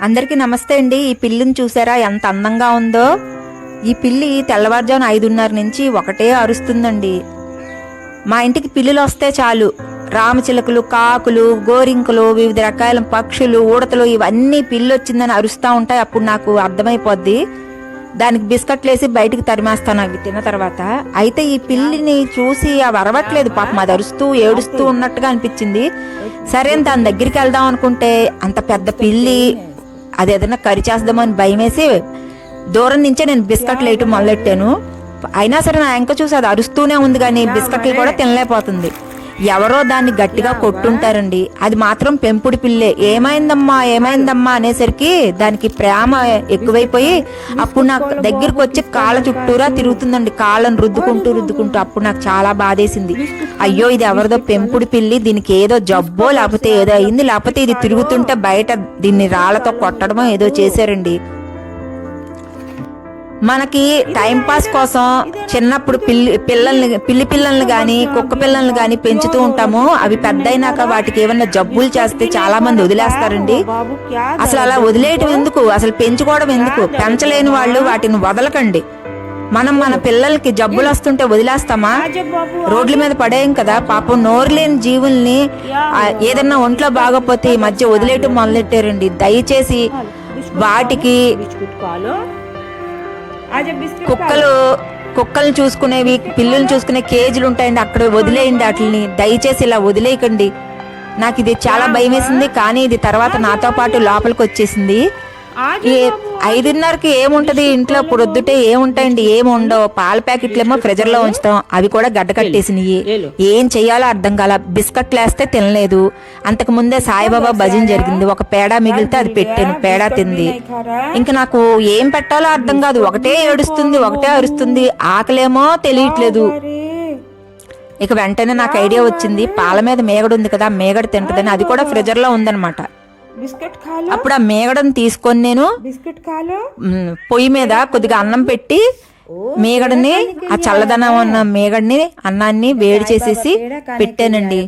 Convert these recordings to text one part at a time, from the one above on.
అందరికీ నమస్తే అండి. ఈ పిల్లిని చూసారా? ఎంత అందంగా ఉందో. ఈ పిల్లి తెల్లవారుజామున ఐదున్నర నుంచి ఒకటే అరుస్తుందండి. మా ఇంటికి పిల్లులు వస్తే చాలు. రామచిలకలు కాకులు గోరింకలు వివిధ రకాల పక్షులు ఊడతలు ఇవన్నీ పిల్లి వచ్చిందని అరుస్తూ ఉంటాయి. అప్పుడు నాకు అర్థమైపోద్ది. దానికి బిస్కెట్లు వేసి బయటికి తరిమేస్తాను అవి తిన్న తర్వాత. అయితే ఈ పిల్లిని చూసి అవి అరవట్లేదు పాపం అది అరుస్తూ ఏడుస్తూ ఉన్నట్టుగా అనిపించింది. సరే దాని దగ్గరికి వెళ్దాం అనుకుంటే అంత పెద్ద పిల్లి అది ఏదైనా కర్రీ భయం వేసి దూరం నుంచే నేను బిస్కెట్లు వేయటం మొదలెట్టాను. అయినా సరే నా ఎంక చూసి అది అరుస్తూనే ఉంది కానీ బిస్కెట్లు కూడా తినలేకపోతుంది. ఎవరో దాన్ని గట్టిగా కొట్టుంటారండి. అది మాత్రం పెంపుడు పిల్లే. ఏమైందమ్మా ఏమైందమ్మా అనేసరికి దానికి ప్రేమ ఎక్కువైపోయి అప్పుడు నాకు దగ్గరికి వచ్చి కాళ్ళ చుట్టూరా తిరుగుతుందండి. కాళ్ళను రుద్దుకుంటూ రుద్దుకుంటూ అప్పుడు నాకు చాలా బాధేసింది. అయ్యో ఇది ఎవరిదో పెంపుడు పిల్లి దీనికి ఏదో జబ్బో లేకపోతే ఏదో అయింది. లేకపోతే ఇది తిరుగుతుంటే బయట దీన్ని రాళ్ళతో కొట్టడమో ఏదో చేశారండి. మనకి టైం పాస్ కోసం చిన్నప్పుడు పిల్లి పిల్లల్ని పిల్లి పిల్లల్ని గాని కుక్క పిల్లల్ని గాని పెంచుతూ ఉంటాము. అవి పెద్దయినాక వాటికి ఏమన్నా జబ్బులు చేస్తే చాలా మంది వదిలేస్తారండి. అసలు అలా వదిలేయటం ఎందుకు? అసలు పెంచుకోవడం ఎందుకు? పెంచలేని వాళ్ళు వాటిని వదలకండి. మనం మన పిల్లలకి జబ్బులు వస్తుంటే వదిలేస్తామా? రోడ్ల మీద పడేయం కదా. పాపం నోరు లేని జీవుల్ని ఏదన్నా ఒంట్లో బాగపోతే ఈ మధ్య వదిలేయటం మొదలెట్టారండి. దయచేసి వాటికి కుక్కలు కుక్కల్ని చూసుకునేవి పిల్లుల్ని చూసుకునే కేజీలు ఉంటాయండి. అక్కడ వదిలేయండి వాటిని దయచేసి ఇలా వదిలేయకండి. నాకు ఇది చాలా భయం వేసింది కానీ ఇది తర్వాత నాతో పాటు లోపలికి వచ్చేసింది. ఏ ఐదున్నరకి ఏముంటది? ఇంట్లో పొద్దుటే ఏముంటాయండి? ఏముండవు? పాల ప్యాకెట్లేమో ఫ్రిజర్లో ఉంచుతాం. అవి కూడా గడ్డ కట్టేసినవి ఏం చేయాలో అర్థం కాల. బిస్కట్లు వేస్తే తినలేదు. అంతకు ముందే సాయిబాబా భజన జరిగింది. ఒక పేడ మిగిలితే అది పెట్టాను. పేడ తింది. ఇంకా నాకు ఏం పెట్టాలో అర్థం కాదు. ఒకటే ఏడుస్తుంది ఒకటే అరుస్తుంది. ఆకలేమో తెలియట్లేదు. ఇక వెంటనే నాకు ఐడియా వచ్చింది. పాల మీద మేగడు ఉంది కదా మేగడు తింటదని. అది కూడా ఫ్రిజర్లో ఉందనమాట బిస్కెట్ కాలు. అప్పుడు ఆ మేగడను తీసుకొని నేను బిస్కెట్ కాలు. పొయ్యి మీద కొద్దిగా అన్నం పెట్టి మేగడని ఆ చల్లదనం ఉన్న మేగడిని అన్నాన్ని వేడి చేసేసి పెట్టానండి.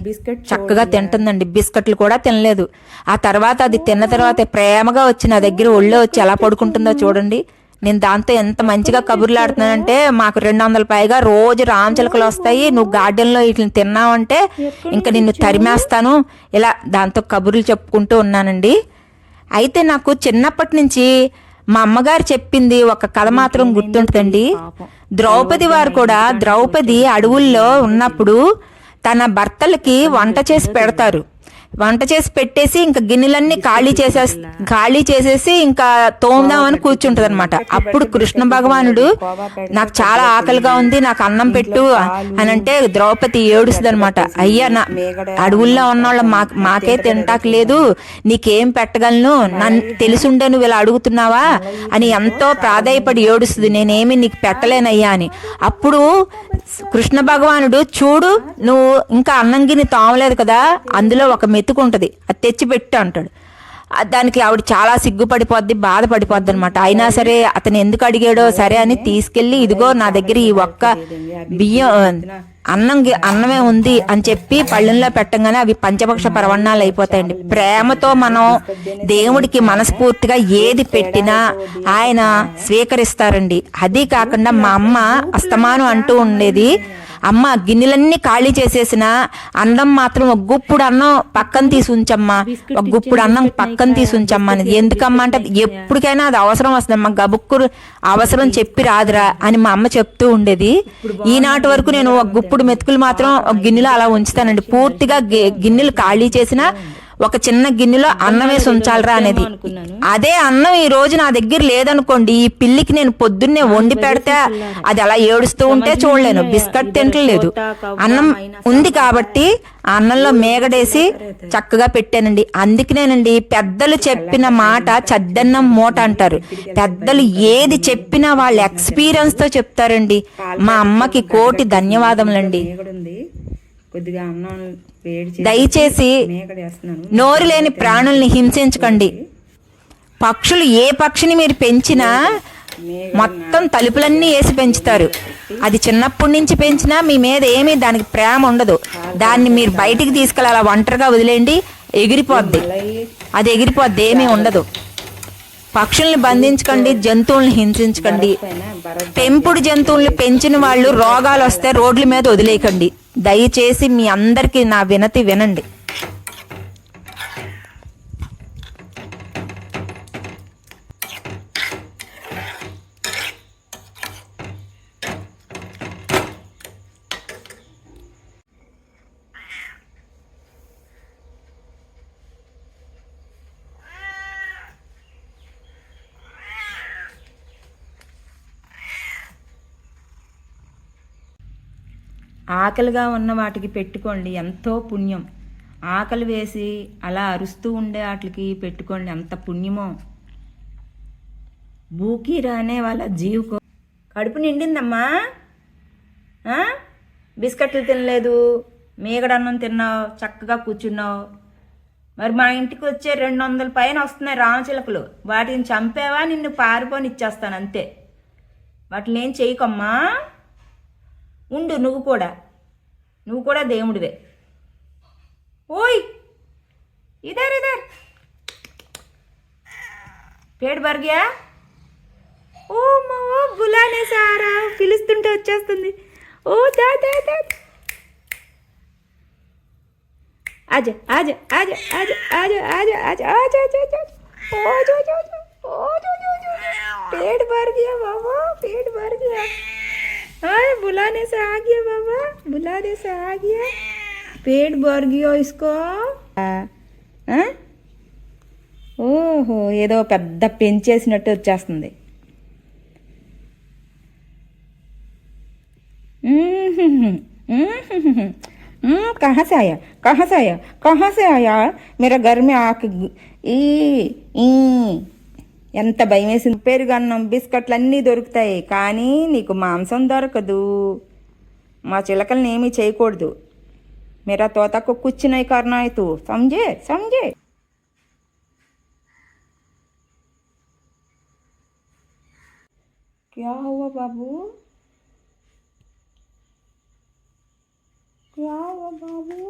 చక్కగా తింటుందండి. బిస్కెట్లు కూడా తినలేదు. ఆ తర్వాత అది తిన్న తర్వాత ప్రేమగా వచ్చి నా దగ్గర ఒళ్ళో వచ్చి ఎలా పడుకుంటుందో చూడండి. నేను దాంతో ఎంత మంచిగా కబుర్లాడుతున్నానంటే మాకు రెండు వందల పైగా రోజు రామచిలకలు వస్తాయి. నువ్వు గార్డెన్లో వీటిని తిన్నావంటే ఇంకా నిన్ను తరిమేస్తాను. ఇలా దాంతో కబుర్లు చెప్పుకుంటూ ఉన్నానండి. అయితే నాకు చిన్నప్పటి నుంచి మా అమ్మగారు చెప్పింది ఒక కథ మాత్రం గుర్తుంటుందండి. ద్రౌపది వారు కూడా ద్రౌపది అడవుల్లో ఉన్నప్పుడు తన భర్తలకి వంట చేసి పెడతారు. వంట చేసి పెట్టేసి ఇంకా గిన్నెలన్నీ ఖాళీ చేసే ఖాళీ చేసేసి ఇంకా తోముదామని కూర్చుంటది అనమాట అప్పుడు కృష్ణ భగవానుడు నాకు చాలా ఆకలిగా ఉంది నాకు అన్నం పెట్టు అని అంటే ద్రౌపది ఏడుస్తుంది అనమాట అయ్యా నా అడవుల్లో ఉన్నవాళ్ళ మా మాకే తింటాక లేదు నీకేం పెట్టగలను? నన్ను తెలిసుండే నువ్వు ఇలా అడుగుతున్నావా? అని ఎంతో ప్రాధాయపడి ఏడుస్తుంది. నేనేమి నీకు పెట్టలేనయ్యా అని. అప్పుడు కృష్ణ భగవానుడు చూడు నువ్వు ఇంకా అన్నం గిన్నె తోమలేదు కదా అందులో ఒక మెతుకు ఉంటది అది తెచ్చిపెట్టు అంటాడు. దానికి ఆవిడ చాలా సిగ్గుపడిపోద్ది బాధపడిపోద్ది అనమాట అయినా సరే అతను ఎందుకు అడిగాడో సరే అని తీసుకెళ్ళి ఇదిగో నా దగ్గర ఈ ఒక్క బియ్యం అన్నం అన్నమే ఉంది అని చెప్పి పళ్ళెంలో పెట్టంగానే అవి పంచపక్ష పరవణాలు అయిపోతాయండి. ప్రేమతో మనం దేవుడికి మనస్ఫూర్తిగా ఏది పెట్టినా ఆయన స్వీకరిస్తారండి. అది కాకుండా మా అమ్మ అస్తమానం అంటూ ఉండేది అమ్మ గిన్నెలన్నీ ఖాళీ చేసేసిన అన్నం మాత్రం ఒక గుప్పుడు అన్నం పక్కన తీసి ఉంచమ్మా ఒక గుప్పుడు అన్నం పక్కన తీసి ఉంచమ్మా అనేది ఎందుకమ్మా అంటే ఎప్పటికైనా అది అవసరం వస్తుందమ్మా గబుక్కురు అవసరం చెప్పి రాదురా అని మా అమ్మ చెప్తూ ఉండేది. ఈనాటి వరకు నేను ఒక గుప్పుడు మెతుకులు మాత్రం ఒక గిన్నెలో అలా ఉంచుతానండి. పూర్తిగా గి- గిన్నెలు ఖాళీ చేసిన ఒక చిన్న గిన్నెలో అన్నం వేసి ఉంచాలరా అనేది. అదే అన్నం ఈ రోజు నా దగ్గర లేదనుకోండి ఈ పిల్లికి నేను పొద్దున్నే వండి పెడితే అది అలా ఏడుస్తూ ఉంటే చూడలేను. బిస్కెట్ తింటలేదు అన్నం ఉంది కాబట్టి ఆ అన్నంలో మేగడేసి చక్కగా పెట్టానండి. అందుకనేనండి పెద్దలు చెప్పిన మాట చద్దన్నం మూట అంటారు. పెద్దలు ఏది చెప్పినా వాళ్ళ ఎక్స్పీరియన్స్తో చెప్తారండి. మా అమ్మకి కోటి ధన్యవాదములండి. కొద్దిగా అన్నం వేడి చేసి దయచేసి నోరు లేని ప్రాణుల్ని హింసించకండి. పక్షులు ఏ పక్షిని మీరు పెంచినా మొత్తం తలుపులన్నీ వేసి పెంచుతారు. అది చిన్నప్పటి నుంచి పెంచినా మీ మీద ఏమీ దానికి ప్రేమ ఉండదు. దాన్ని మీరు బయటికి తీసుకెళ్ళి అలా ఒంటరిగా వదిలేయండి. ఎగిరిపోద్ది. అది ఎగిరిపోద్ది. ఏమీ ఉండదు. పక్షుల్ని బంధించకండి. జంతువుల్ని హింసించకండి. పెంపుడు జంతువుల్ని పెంచిన వాళ్ళు రోగాలు వస్తే రోడ్ల మీద వదిలేయకండి. దయచేసి మీ అందరికీ నా వినతి వినండి. ఆకలిగా ఉన్న వాటికి పెట్టుకోండి ఎంతో పుణ్యం. ఆకలి వేసి అలా అరుస్తూ ఉండే వాటికి పెట్టుకోండి ఎంత పుణ్యమో. బూకి రానే వాళ్ళ జీవుకో. కడుపు నిండిందమ్మా? బిస్కెట్లు తినలేదు మేగడన్నం తిన్నావు చక్కగా కూర్చున్నావు. మరి మా ఇంటికి వచ్చే రెండు వందల పైన వస్తున్నాయి రామచిలకలు. వాటిని చంపేవా నిన్ను పారిపోని ఇచ్చేస్తాను అంతే. వాటిని ఏం చేయకమ్మా? ఉండు నువ్వు కూడా నువ్వు కూడా దేవుడివే ఓయ్ ఇదర్ ఇదర్ పేడు బర్గియా ఓ మా ఓ బులానే సారా పిలుస్తుంటే వచ్చేస్తుంది ఓ దా దా దా ఆజా ఆజా ఆజా ఆజా ఆజా ఆజా ఆజా ఆజా ఆజా ఆజా ఓ జో జో జో ఓ జో జో జో पेट भर गया बाबा पेट भर गया अरे बुलाने से आ गया बाबा बुलाने से आ गया पेट भर गया इसको ఆ? ఓహో ఏదో పెద్ద పెంచేసినట్టు వచ్చేస్తుంది हम्म, कहाँ से आया कहाँ से आया कहाँ से आया मेरा घर में आके గు- ఈ ఈ ఎంత భయం వేసింది పెరుగన్నం బిస్కెట్లు అన్నీ దొరుకుతాయి కానీ నీకు మాంసం దొరకదు మా చిలకల్ని ఏమీ చేయకూడదు मेरा तोता को कुछ नहीं करना है तू समझे समझे क्या हुआ बाबू क्या हुआ बाबू